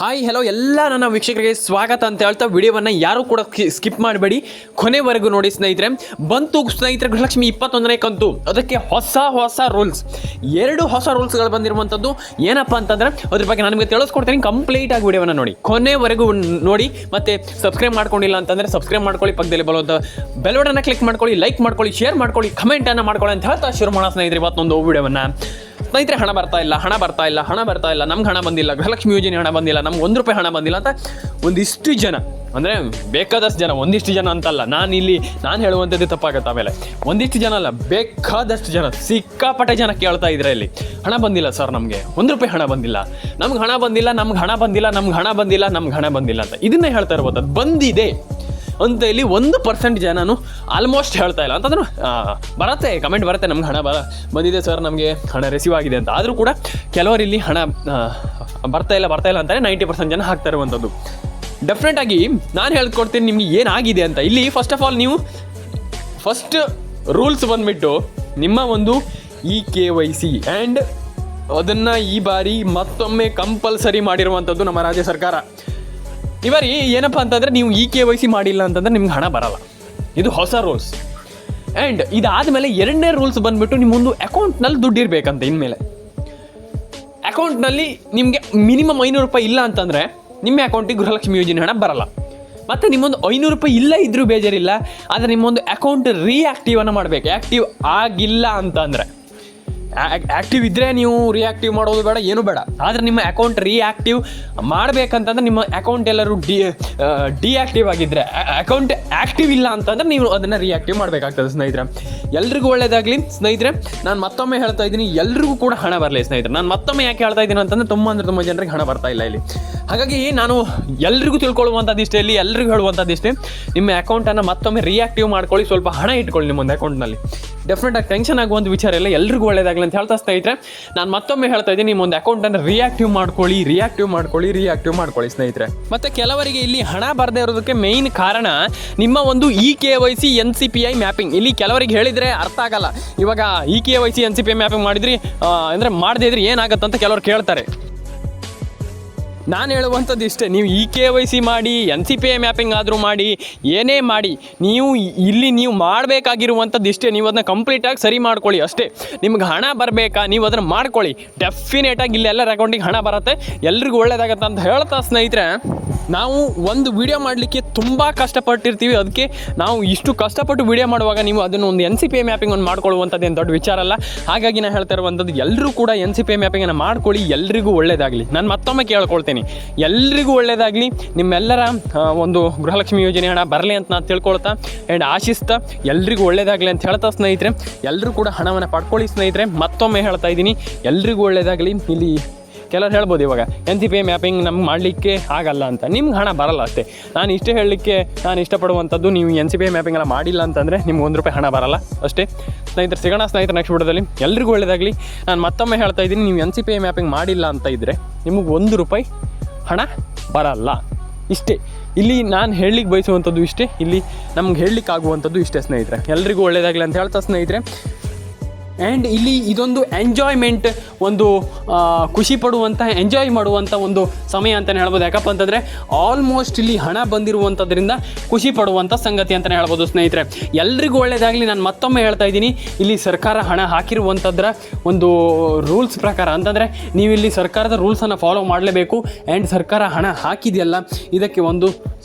Hi hello ಎಲ್ಲ ನನ್ನ ವೀಕ್ಷಕರಿಗೆ ಸ್ವಾಗತ ಅಂತ ಹೇಳ್ತಾ ವಿಡಿಯೋವನ್ನು ಯಾರೂ ಕೂಡ ಸ್ಕಿಪ್ ಮಾಡಬೇಡಿ. ಕೊನೆವರೆಗೂ ನೋಡಿ ಸ್ನೇಹಿತರೆ, ಬಂತು ಸ್ನೇಹಿತರೆ ಗೃಹಲಕ್ಷ್ಮಿ ಇಪ್ಪತ್ತೊಂದನೇ ಕಂತು. ಅದಕ್ಕೆ ಹೊಸ ಹೊಸ ರೂಲ್ಸ್ ಎರಡು ಹೊಸ ರೂಲ್ಸ್ಗಳು ಬಂದಿರುವಂಥದ್ದು ಏನಪ್ಪ ಅಂತಂದ್ರೆ, ಅದ್ರ ಬಗ್ಗೆ ನಾನು ನಿಮಗೆ ತಿಳಿಸ್ಕೊಡ್ತೀನಿ ಕಂಪ್ಲೀಟ್ ಆಗಿ ವಿಡಿಯೋವನ್ನು ನೋಡಿ. ಕೊನೆವರೆಗೂ ನೋಡಿ, ಮತ್ತು ಸಬ್ಸ್ಕ್ರೈಬ್ ಮಾಡ್ಕೊಂಡಿಲ್ಲ ಅಂತಂದರೆ ಸಬ್ಸ್ಕ್ರೈಬ್ ಮಾಡ್ಕೊಳ್ಳಿ, ಪಕ್ಕದಲ್ಲಿ ಬರುವಂಥ ಬೆಲ್ಬಟನ್ನ ಕ್ಲಿಕ್ ಮಾಡ್ಕೊಳ್ಳಿ ಲೈಕ್ ಮಾಡ್ಕೊಳ್ಳಿ ಶೇರ್ ಮಾಡ್ಕೊಳ್ಳಿ ಕಮೆಂಟನ್ನು ಮಾಡ್ಕೊಳ್ಳಿ ಅಂತ ಹೇಳ್ತಾ ಶುರು ಮಾಡೋಣ ಸ್ನೇಹಿತರೆ ಇವತ್ತೊಂದು ವಿಡಿಯೋವನ್ನು. ಸ್ನೇಹಿತರೆ, ಹಣ ಬರ್ತಾ ಇಲ್ಲ, ಹಣ ಬರ್ತಾ ಇಲ್ಲ, ಹಣ ಬರ್ತಾ ಇಲ್ಲ, ನಮ್ಗೆ ಹಣ ಬಂದಿಲ್ಲ, ಗೃಹಲಕ್ಷ್ಮಿ ಯೋಜನೆ ಹಣ ಬಂದಿಲ್ಲ, ನಮ್ಗೆ ಒಂದು ರೂಪಾಯಿ ಹಣ ಬಂದಿಲ್ಲ ಅಂತ ಒಂದಿಷ್ಟು ಜನ, ಅಂದರೆ ಬೇಕಾದಷ್ಟು ಜನ, ಒಂದಿಷ್ಟು ಜನ ಅಂತಲ್ಲ ನಾನು ಇಲ್ಲಿ ನಾನು ಹೇಳುವಂಥದ್ದು ತಪ್ಪಾಗತ್ತೆ ಆಮೇಲೆ. ಒಂದಿಷ್ಟು ಜನ ಅಲ್ಲ, ಬೇಕಾದಷ್ಟು ಜನ, ಸಿಕ್ಕಾಪಟ್ಟೆ ಜನ ಕೇಳ್ತಾ ಇದ್ರೆ ಇಲ್ಲಿ, ಹಣ ಬಂದಿಲ್ಲ ಸರ್ ನಮಗೆ, ಒಂದು ರೂಪಾಯಿ ಹಣ ಬಂದಿಲ್ಲ. ನಮ್ಗೆ ಹಣ ಬಂದಿಲ್ಲ, ನಮ್ಗೆ ಹಣ ಬಂದಿಲ್ಲ, ನಮ್ಗೆ ಹಣ ಬಂದಿಲ್ಲ, ನಮ್ಗೆ ಹಣ ಬಂದಿಲ್ಲ ಅಂತ. ಇದನ್ನೇ ಹೇಳ್ತಾ ಇರ್ಬೋದು ಬಂದಿದೆ. ಅಂತ ಇಲ್ಲಿ ಒಂದು ಪರ್ಸೆಂಟ್ ಜನನು ಆಲ್ಮೋಸ್ಟ್ ಹೇಳ್ತಾ ಇಲ್ಲ. ಅಂತಂದ್ರೆ ಬರುತ್ತೆ ಕಮೆಂಟ್ ಬರುತ್ತೆ, ನಮ್ಗೆ ಹಣ ಬರ ಬಂದಿದೆ ಸರ್ ನಮಗೆ ಹಣ ರಿಸೀವ್ ಆಗಿದೆ ಅಂತ. ಆದರೂ ಕೂಡ ಕೆಲವರು ಇಲ್ಲಿ ಹಣ ಬರ್ತಾ ಇಲ್ಲ ಬರ್ತಾ ಇಲ್ಲ ಅಂತಾರೆ ನೈಂಟಿ ಪರ್ಸೆಂಟ್ ಜನ ಹಾಕ್ತಾ ಇರುವಂಥದ್ದು ಡೆಫಿನೆಟ್ ಆಗಿ ನಾನು ಹೇಳ್ಕೊಡ್ತೀನಿ ನಿಮ್ಗೆ ಏನಾಗಿದೆ ಅಂತ. ಇಲ್ಲಿ ಫಸ್ಟ್ ಆಫ್ ಆಲ್ ನೀವು ಫಸ್ಟ್ ರೂಲ್ಸ್ ಬಂದುಬಿಟ್ಟು ನಿಮ್ಮ ಒಂದು E K Y C and ಅದನ್ನು ಈ ಬಾರಿ ಮತ್ತೊಮ್ಮೆ ಕಂಪಲ್ಸರಿ ಮಾಡಿರುವಂಥದ್ದು ನಮ್ಮ ರಾಜ್ಯ ಸರ್ಕಾರ. ಬಾರಿ ಏನಪ್ಪ ಅಂತಂದರೆ ನೀವು ಇ ಕೆ ವೈ ಸಿ ಮಾಡಿಲ್ಲ ಅಂತಂದ್ರೆ ನಿಮ್ಗೆ ಹಣ ಬರಲ್ಲ. ಇದು ಹೊಸ ರೂಲ್ಸ್ ಆ್ಯಂಡ್ ಇದಾದಮೇಲೆ ಎರಡನೇ ರೂಲ್ಸ್ ಬಂದ್ಬಿಟ್ಟು ನಿಮ್ಮೊಂದು ಅಕೌಂಟ್ನಲ್ಲಿ ದುಡ್ಡು ಇರಬೇಕಂತ ಇನ್ಮೇಲೆ. ಅಕೌಂಟ್ನಲ್ಲಿ ನಿಮಗೆ ಮಿನಿಮಮ್ ಐನೂರು ರೂಪಾಯಿ ಇಲ್ಲ ಅಂತಂದರೆ ನಿಮ್ಮ ಅಕೌಂಟಿಗೆ ಗೃಹಲಕ್ಷ್ಮಿ ಯೋಜನೆ ಹಣ ಬರಲ್ಲ. ಮತ್ತು ನಿಮ್ಮೊಂದು ಐನೂರು ರೂಪಾಯಿ ಇಲ್ಲ ಇದ್ರೂ ಬೇಜಾರಿಲ್ಲ, ಆದರೆ ನಿಮ್ಮೊಂದು ಅಕೌಂಟ್ ರಿಯಾಕ್ಟಿವನ್ನು ಮಾಡಬೇಕು. ಆ್ಯಕ್ಟಿವ್ ಆಗಿಲ್ಲ ಅಂತಂದರೆ. ಆ್ಯಕ್ಟಿವ್ ಇದ್ದರೆ ನೀವು ರಿಯಾಕ್ಟಿವ್ ಮಾಡೋದು ಬೇಡ, ಏನು ಬೇಡ. ಆದರೆ ನಿಮ್ಮ ಅಕೌಂಟ್ ರಿಯಾಕ್ಟಿವ್ ಮಾಡಬೇಕಂತಂದ್ರೆ ನಿಮ್ಮ ಅಕೌಂಟ್ ಎಲ್ಲರೂ ಡಿ ಡಿಆಕ್ಟಿವ್ ಆಗಿದ್ದರೆ ಅಕೌಂಟ್ ಆ್ಯಕ್ಟಿವ್ ಇಲ್ಲ ಅಂತಂದ್ರೆ ನೀವು ಅದನ್ನು ರಿಯಾಕ್ಟಿವ್ ಮಾಡಬೇಕಾಗ್ತದೆ ಸ್ನೇಹಿತರೆ. ಎಲ್ರಿಗೂ ಒಳ್ಳೇದಾಗಲಿ. ಸ್ನೇಹಿತರೆ, ನಾನು ಮತ್ತೊಮ್ಮೆ ಹೇಳ್ತಾ ಇದ್ದೀನಿ, ಎಲ್ರಿಗೂ ಕೂಡ ಹಣ ಬರಲಿ ಸ್ನೇಹಿತರೆ. ನಾನು ಮತ್ತೊಮ್ಮೆ ಯಾಕೆ ಹೇಳ್ತಾ ಇದ್ದೀನಿ ಅಂತಂದ್ರೆ ತುಂಬ ಅಂದರೆ ತುಂಬ ಜನರಿಗೆ ಹಣ ಬರ್ತಾ ಇಲ್ಲ ಇಲ್ಲಿ. ಹಾಗಾಗಿ ನಾನು ಎಲ್ರಿಗೂ ತಿಳ್ಕೊಳ್ಳುವಂಥದ್ದು ಇಷ್ಟೇ ಇಲ್ಲಿ ಎಲ್ರಿಗೂ ಹೇಳುವಂಥದ್ದು ಇಷ್ಟೇ ನಿಮ್ಮ ಅಕೌಂಟನ್ನು ಮತ್ತೊಮ್ಮೆ ರಿಯಾಕ್ಟಿವ್ ಮಾಡ್ಕೊಳ್ಳಿ, ಸ್ವಲ್ಪ ಹಣ ಇಟ್ಕೊಳ್ಳಿ ನಿಮ್ಮೊಂದು ಅಕೌಂಟ್ನಲ್ಲಿ ಡೆಫಿನೆಟ್ ಆಗಿ ಟೆನ್ಷನ್ ಆಗುವಂಥ ವಿಚಾರ ಇಲ್ಲ, ಎಲ್ರಿಗೂ ಒಳ್ಳೇದಾಗಲಿ ಅಂತ ಹೇಳ್ತಾ ಸ್ನೇಹಿತರೆ. ನಾನು ಮತ್ತೊಮ್ಮೆ ಹೇಳ್ತಾ ಇದ್ದೀನಿ, ನಿಮ್ಮ ಒಂದು ಅಕೌಂಟನ್ನು ರಿಯಾಕ್ಟಿವ್ ಮಾಡ್ಕೊಳ್ಳಿ ರಿಯಾಕ್ಟಿವ್ ಮಾಡ್ಕೊಳ್ಳಿ ರಿಯಾಕ್ಟಿವ್ ಮಾಡ್ಕೊಳ್ಳಿ ಸ್ನೇಹಿತರೆ. ಮತ್ತೆ ಕೆಲವರಿಗೆ ಇಲ್ಲಿ ಹಣ ಬರದೇ ಇರೋದಕ್ಕೆ ಮೇಯ್ನ್ ಕಾರಣ ನಿಮ್ಮ ಒಂದು E K Y C N C P I mapping ಇಲ್ಲಿ ಕೆಲವರಿಗೆ ಹೇಳಿದರೆ ಅರ್ಥ ಆಗಲ್ಲ. ಇವಾಗ E K Y C N C P I mapping ಮಾಡಿದ್ರಿ ಅಂದರೆ ಮಾಡದೇ ಇದ್ರೆ ಏನಾಗುತ್ತೆ ಅಂತ ಕೆಲವರು ಕೇಳ್ತಾರೆ. ನಾನು ಹೇಳುವಂಥದ್ದು ಇಷ್ಟೇ, ನೀವು ಇ ಕೆ ವೈ ಸಿ ಮಾಡಿ, N C P I mapping ಆದರೂ ಮಾಡಿ, ಏನೇ ಮಾಡಿ, ನೀವು ಇಲ್ಲಿ ನೀವು ಮಾಡಬೇಕಾಗಿರುವಂಥದ್ದು ಇಷ್ಟೇ, ನೀವು ಅದನ್ನ ಕಂಪ್ಲೀಟಾಗಿ ಸರಿ ಮಾಡ್ಕೊಳ್ಳಿ ಅಷ್ಟೇ. ನಿಮ್ಗೆ ಹಣ ಬರಬೇಕಾ, ನೀವು ಅದನ್ನು ಮಾಡ್ಕೊಳ್ಳಿ. ಡೆಫಿನೇಟಾಗಿ ಇಲ್ಲಿ ಎಲ್ಲರ ಅಕೌಂಟಿಗೆ ಹಣ ಬರುತ್ತೆ. ಎಲ್ರಿಗೂ ಒಳ್ಳೇದಾಗತ್ತೆ ಅಂತ ಹೇಳ್ತಾ ಸ್ನೇಹಿತರೆ ನಾವು ಒಂದು ವಿಡಿಯೋ ಮಾಡಲಿಕ್ಕೆ ತುಂಬ ಕಷ್ಟಪಟ್ಟಿರ್ತೀವಿ. ಅದಕ್ಕೆ ನಾವು ಇಷ್ಟು ಕಷ್ಟಪಟ್ಟು ವಿಡಿಯೋ ಮಾಡುವಾಗ ನೀವು ಅದನ್ನು ಒಂದು N C P A mapping ಒಂದು ಮಾಡ್ಕೊಳ್ಳುವಂಥದ್ದು ಏನು ದೊಡ್ಡ ವಿಚಾರ ಅಲ್ಲ. ಹಾಗಾಗಿ ನಾನು ಹೇಳ್ತಾ ಇರುವಂಥದ್ದು ಎಲ್ಲರೂ ಕೂಡ ಎನ್ ಸಿ ಪಿ ಎ ಮ್ಯಾಪಿಂಗನ್ನು ಮಾಡ್ಕೊಳ್ಳಿ, ಎಲ್ರಿಗೂ ಒಳ್ಳೆಯದಾಗಲಿ ನಾನು ಮತ್ತೊಮ್ಮೆ ಕೇಳ್ಕೊಳ್ತೀನಿ. ಎಲ್ರಿಗೂ ಒಳ್ಳೆಯದಾಗಲಿ ನಿಮ್ಮೆಲ್ಲರ ಒಂದು ಗೃಹಲಕ್ಷ್ಮಿ ಯೋಜನೆ ಹಣ ಬರಲಿ ಅಂತ ನಾನು ತಿಳ್ಕೊಳ್ತಾ ಆ್ಯಂಡ್ ಆಶಿಸ್ತಾ, ಎಲ್ರಿಗೂ ಒಳ್ಳೆಯದಾಗಲಿ ಅಂತ ಹೇಳ್ತಾ ಸ್ನೇಹಿತರೆ. ಎಲ್ಲರೂ ಕೂಡ ಹಣವನ್ನು ಪಡ್ಕೊಳ್ಳಿ ಸ್ನೇಹಿತರೆ. ಮತ್ತೊಮ್ಮೆ ಹೇಳ್ತಾ ಇದ್ದೀನಿ, ಎಲ್ರಿಗೂ ಒಳ್ಳೆಯದಾಗಲಿ ಇಲ್ಲಿ ಕೆಲವ್ರು ಹೇಳ್ಬೋದು ಇವಾಗ ಎನ್ ಸಿ ಪಿ ಮ್ಯಾಪಿಂಗ್ ನಮ್ಗೆ ಮಾಡಲಿಕ್ಕೆ ಆಗಲ್ಲ ಅಂತ. ನಿಮ್ಗೆ ಹಣ ಬರಲ್ಲ ಅಷ್ಟೇ. ನಾನು ಇಷ್ಟೇ ಹೇಳಲಿಕ್ಕೆ ನಾನು ಇಷ್ಟಪಡುವಂಥದ್ದು ನೀವು ಎನ್ ಸಿ ಪಿ ಮ್ಯಾಪಿಂಗ್ ಎಲ್ಲ ಮಾಡಿಲ್ಲ ಅಂತಂದರೆ ನಿಮ್ಗೆ ಒಂದು ರೂಪಾಯಿ ಹಣ ಬರಲ್ಲ ಅಷ್ಟೇ. ಸ್ನೇಹಿತರೆ, ಸಿಗೋಣ ಸ್ನೇಹಿತರೆ ನೆಕ್ಸ್ಟ್ ವಿಡಿಯೋದಲ್ಲಿ ಎಲ್ರಿಗೂ ಒಳ್ಳೆಯದಾಗಲಿ ನಾನು ಮತ್ತೊಮ್ಮೆ ಹೇಳ್ತಾ ಇದ್ದೀನಿ, ನೀವು ಎನ್ ಸಿ ಪಿ ಮ್ಯಾಪಿಂಗ್ ಮಾಡಿಲ್ಲ ಅಂತ ಇದ್ದರೆ ನಿಮಗೆ ಒಂದು ರೂಪಾಯಿ ಹಣ ಬರಲ್ಲ. ಇಷ್ಟೇ. ಇಲ್ಲಿ ನಾನು ಹೇಳಲಿಕ್ಕೆ ಬಯಸುವಂಥದ್ದು ಇಷ್ಟೇ. ಇಲ್ಲಿ ನಮ್ಗೆ ಹೇಳಲಿಕ್ಕೆ ಆಗುವಂಥದ್ದು ಇಷ್ಟೇ ಸ್ನೇಹಿತರೆ. ಎಲ್ರಿಗೂ ಒಳ್ಳೆಯದಾಗಲಿ ಅಂತ ಹೇಳ್ತಾ ಸ್ನೇಹಿತರೆ. ಆ್ಯಂಡ್ ಇಲ್ಲಿ ಇದೊಂದು ಎಂಜಾಯ್ಮೆಂಟ್ ಒಂದು ಖುಷಿ ಪಡುವಂಥ ಎಂಜಾಯ್ ಮಾಡುವಂಥ ಒಂದು ಸಮಯ ಅಂತಲೇ ಹೇಳ್ಬೋದು. ಯಾಕಪ್ಪ ಅಂತಂದರೆ ಆಲ್ಮೋಸ್ಟ್ ಇಲ್ಲಿ ಹಣ ಬಂದಿರುವಂಥದ್ರಿಂದ ಖುಷಿ ಪಡುವಂಥ ಸಂಗತಿ ಅಂತಲೇ ಹೇಳ್ಬೋದು ಸ್ನೇಹಿತರೆ. ಎಲ್ರಿಗೂ ಒಳ್ಳೆಯದಾಗಲಿ ನಾನು ಮತ್ತೊಮ್ಮೆ ಹೇಳ್ತಾ ಇದ್ದೀನಿ, ಇಲ್ಲಿ ಸರ್ಕಾರ ಹಣ ಹಾಕಿರುವಂಥದ್ರ ಒಂದು ರೂಲ್ಸ್ ಪ್ರಕಾರ. ಅಂತಂದರೆ ನೀವು ಇಲ್ಲಿ ಸರ್ಕಾರದ ರೂಲ್ಸನ್ನು ಫಾಲೋ ಮಾಡಲೇಬೇಕು. ಆ್ಯಂಡ್ ಸರ್ಕಾರ ಹಣ ಹಾಕಿದೆಯಲ್ಲ, ಇದಕ್ಕೆ ಒಂದು